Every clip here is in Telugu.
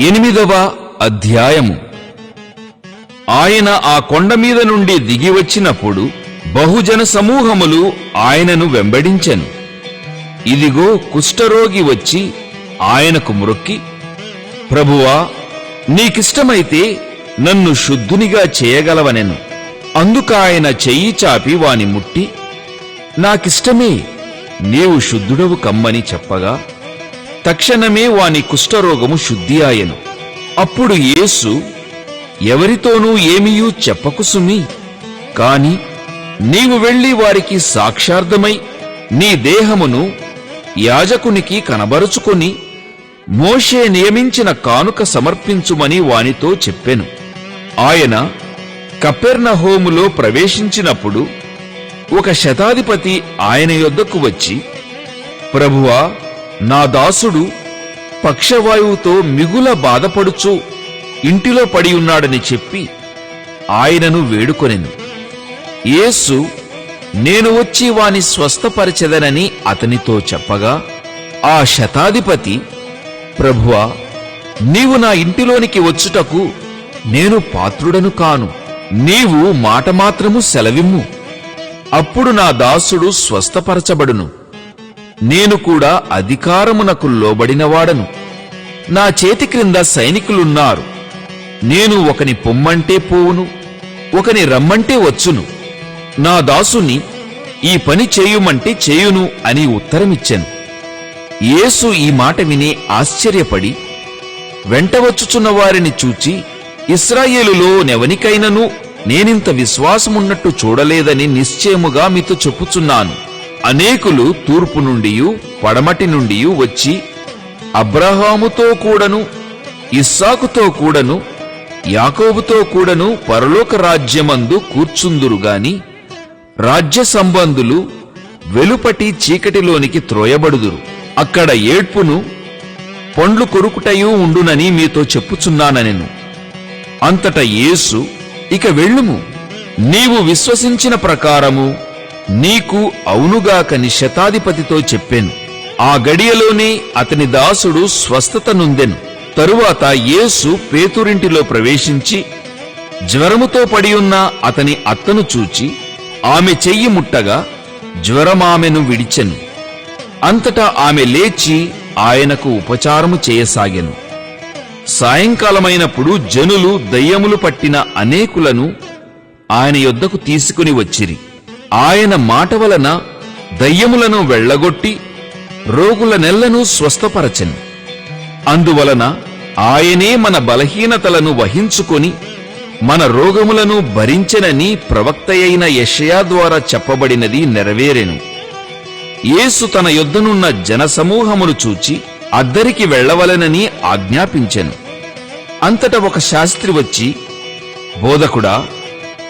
ఎనిమిదవ అధ్యాయము. ఆయన ఆ కొండ మీద నుండి దిగి వచ్చినప్పుడు బహుజన సమూహములు ఆయనను వెంబడించెను. ఇదిగో కుష్ఠరోగి వచ్చి ఆయనకు మ్రొక్కి ప్రభువా నీకిష్టమైతే నన్ను శుద్ధునిగా చేయగలవనెను. అందుకాయన చెయ్యి చాపి వాని ముట్టి నాకిష్టమే నీవు శుద్ధుడవు కమ్మని చెప్పగా తక్షణమే వాని కుష్ఠరోగము శుద్ధి ఆయను అప్పుడు యేసు ఎవరితోనూ ఏమీయూ చెప్పకు సుమి కాని నీవు వెళ్ళి వారికి సాక్షార్థమై నీ దేహమును యాజకునికి కనబరుచుకొని మోషే నియమించిన కానుక సమర్పించుమని వానితో చెప్పెను. ఆయన కపెర్నహోములో ప్రవేశించినప్పుడు ఒక శతాధిపతి ఆయన యొద్దకు వచ్చి ప్రభువా నా దాసుడు పక్షవాయువుతో మిగుల బాధపడుచు ఇంటిలో పడి ఉన్నాడని చెప్పి ఆయనను వేడుకొనెను యేసు నేను వచ్చి వాని స్వస్థపరచెదనని అతనితో చెప్పగా ఆ శతాధిపతి ప్రభువా నీవు నా ఇంటిలోనికి వచ్చుటకు నేను పాత్రుడను కాను. నీవు మాట మాత్రము సెలవిమ్ము. అప్పుడు నా దాసుడు స్వస్థపరచబడును. నేను కూడా అధికారమునకు లోబడినవాడను. నా చేతి క్రింద సైనికులున్నారు. నేను ఒకని పొమ్మంటే పోవును ఒకని రమ్మంటే వచ్చును. నా దాసుని ఈ పని చేయుమంటే చేయును అని ఉత్తరమిచ్చాను. యేసు ఈ మాట విని ఆశ్చర్యపడి వెంట వచ్చుచున్న వారిని చూచి ఇస్రాయేలులో నెవనికైనను నేనింత విశ్వాసమున్నట్టు చూడలేదని నిశ్చయముగా మీతో చెప్పుచున్నాను. అనేకులు తూర్పు నుండి పడమటి నుండి వచ్చి అబ్రహాముతో కూడను ఇస్సాకుతో కూడను యాకోబుతో కూడను పరలోక రాజ్యమందు కూర్చుందురుగాని రాజ్య సంబంధులు వెలుపటి చీకటిలోనికి త్రోయబడుదురు. అక్కడ ఏడ్పును పండ్లు కొరుకుటయూ ఉండునని మీతో చెప్పుచున్నానెను అంతట యేసు ఇక వెళ్ళుము. నీవు విశ్వసించిన ప్రకారము నీకు అవునుగాకని శతాధిపతితో చెప్పాను. ఆ గడియలోనే అతని దాసుడు స్వస్థత నుందెను. తరువాత యేసు పేతురింటిలో ప్రవేశించి జ్వరముతో పడి ఉన్న అతని అత్తను చూచి ఆమె చెయ్యి ముట్టగా జ్వరమామెను విడిచెను. అంతటా ఆమె లేచి ఆయనకు ఉపచారము చేయసాగెను. సాయంకాలమైనప్పుడు జనులు దయ్యములు పట్టిన అనేకులను ఆయన యొద్దకు తీసుకుని వచ్చిరి. ఆయన మాట వలన దయ్యములను వెళ్ళగొట్టి రోగుల నెల్లను స్వస్థపరచెను. అందువలన ఆయనే మన బలహీనతలను వహించుకొని మన రోగములను భరించెనని ప్రవక్తయైన యషయా ద్వారా చెప్పబడినది నెరవేరెను. యేసు తన యొద్దనున్న జనసమూహమును చూచి అద్దరికి వెళ్ళవలెనని ఆజ్ఞాపించెను. అంతట ఒక శాస్త్రి వచ్చి బోధకుడా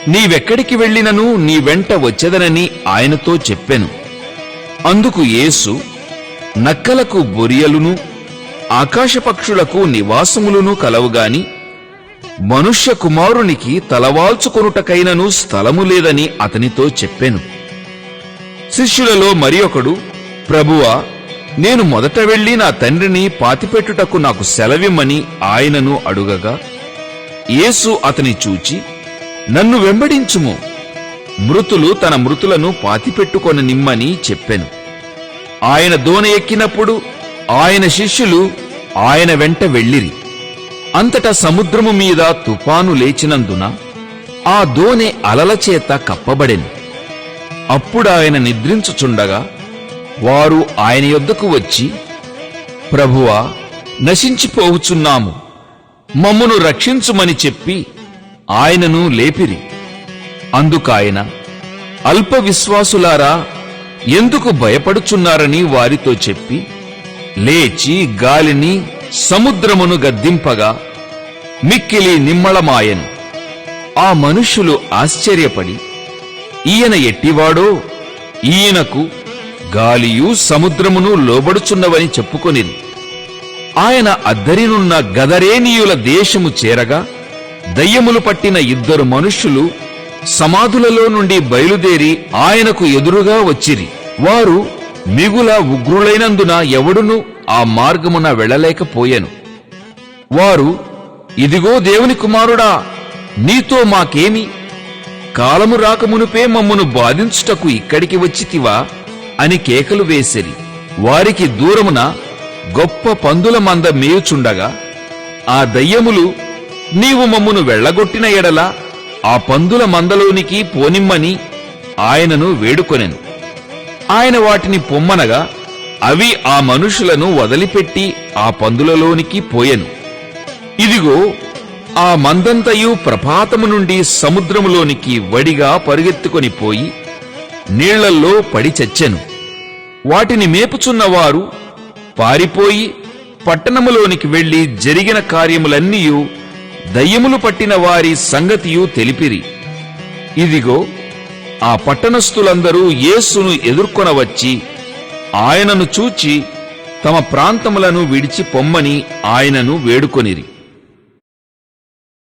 నీవెక్కడికి వెళ్ళినను నీ వెంట వచ్చెదనని ఆయనతో చెప్పెను. అందుకు యేసు నక్కలకు బొరియలును ఆకాశపక్షులకు నివాసములును కలవుగాని మనుష్య కుమారునికి తలవాల్చుకొనుటకైనను స్థలము లేదని అతనితో చెప్పెను. శిష్యులలో మరి ఒకడు ప్రభువా నేను మొదట వెళ్ళి నా తండ్రిని పాతిపెట్టుటకు నాకు సెలవిమ్మని ఆయనను అడుగగా యేసు అతని చూచి నన్ను వెంబడించుము. మృతులు తన మృతులను పాతిపెట్టుకొని నిమ్మని చెప్పెను. ఆయన దోన ఎక్కినప్పుడు ఆయన శిష్యులు ఆయన వెంట వెళ్ళిరి. అంతటా సముద్రము మీద తుఫాను లేచినందున ఆ దోణె అలల చేత కప్పబడెను. అప్పుడాయన నిద్రించుచుండగా వారు ఆయన యొద్దకు వచ్చి ప్రభువా నశించిపోవుచున్నాము. మమ్మును రక్షించుమని చెప్పి ఆయనను లేపిరి. అందుకాయన అల్ప విశ్వాసులారా ఎందుకు భయపడుచున్నారని వారితో చెప్పి లేచి గాలిని సముద్రమును గద్దింపగా మిక్కిలి నిమ్మళమాయను. ఆ మనుషులు ఆశ్చర్యపడి ఈయన ఎట్టివాడో? ఈయనకు గాలియు సముద్రమును లోబడుచున్నవని చెప్పుకొనిది ఆయన అద్దరినున్న గదరేనీయుల దేశము చేరగా దయ్యములు పట్టిన ఇద్దరు మనుష్యులు సమాధులలో నుండి బయలుదేరి ఆయనకు ఎదురుగా వచ్చిరి. వారు మిగుల ఉగ్రులైనందున ఎవడును ఆ మార్గమున వెళ్ళలేకపోయెను. వారు ఇదిగో దేవుని కుమారుడా నీతో మాకేమి? కాలము రాకమునుపే మమ్మను బాధించుటకు ఇక్కడికి వచ్చితివా? అని కేకలు వేసిరి. వారికి దూరమున గొప్ప పందుల మంద మేయుచుండగా ఆ దయ్యములు నీవు మమ్మును వెళ్ళగొట్టిన ఎడల ఆ పందుల మందలోనికి పోనిమ్మని ఆయనను వేడుకొనెను. ఆయన వాటిని పొమ్మనగా అవి ఆ మనుషులను వదిలిపెట్టి ఆ పందులలోనికి పోయెను. ఇదిగో ఆ మందంతయు ప్రపాతము నుండి సముద్రములోనికి వడిగా పరుగెత్తుకొని పోయి నీళ్ళల్లో పడి చచ్చెను. వాటిని మేపుచున్నవారు పారిపోయి పట్టణములోనికి వెళ్ళి జరిగిన కార్యములన్నీయు దయ్యములు పట్టిన వారి సంగతియు తెలిపిరి. ఇదిగో ఆ పట్టణస్థులందరూ యేసును ఎదుర్కొనవచ్చి ఆయనను చూచి తమ ప్రాంతములను విడిచి పొమ్మని ఆయనను వేడుకొనిరి.